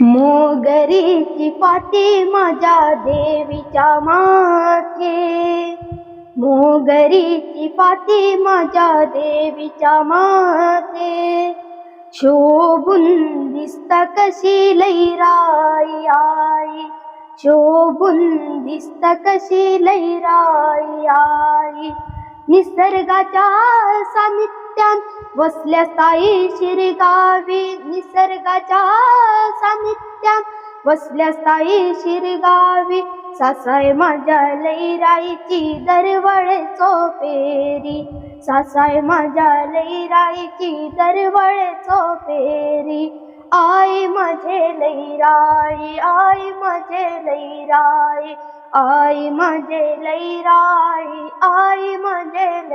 मोगरीची पाती माझ्या देवीच्या माथे. मोगरीची पाती माझ्या देवीच्या माथे. शोभून दिसत कशी लैराई आई. शोभून दिसत कशी लैराई आई. निसर्गाच्या सानिध्यात वसल्या साई शिरगावी. निसर्गाच्या नित्या वसल्या स्थायी शिरगावी. सासाय माझ्या लैराईची दरवळ चोपेरी. सासाय माझ्या लैराईची दरवळ चोपेरी. आई माझे लैराई आई माझे लैराई आई माझे लैराई आई माझे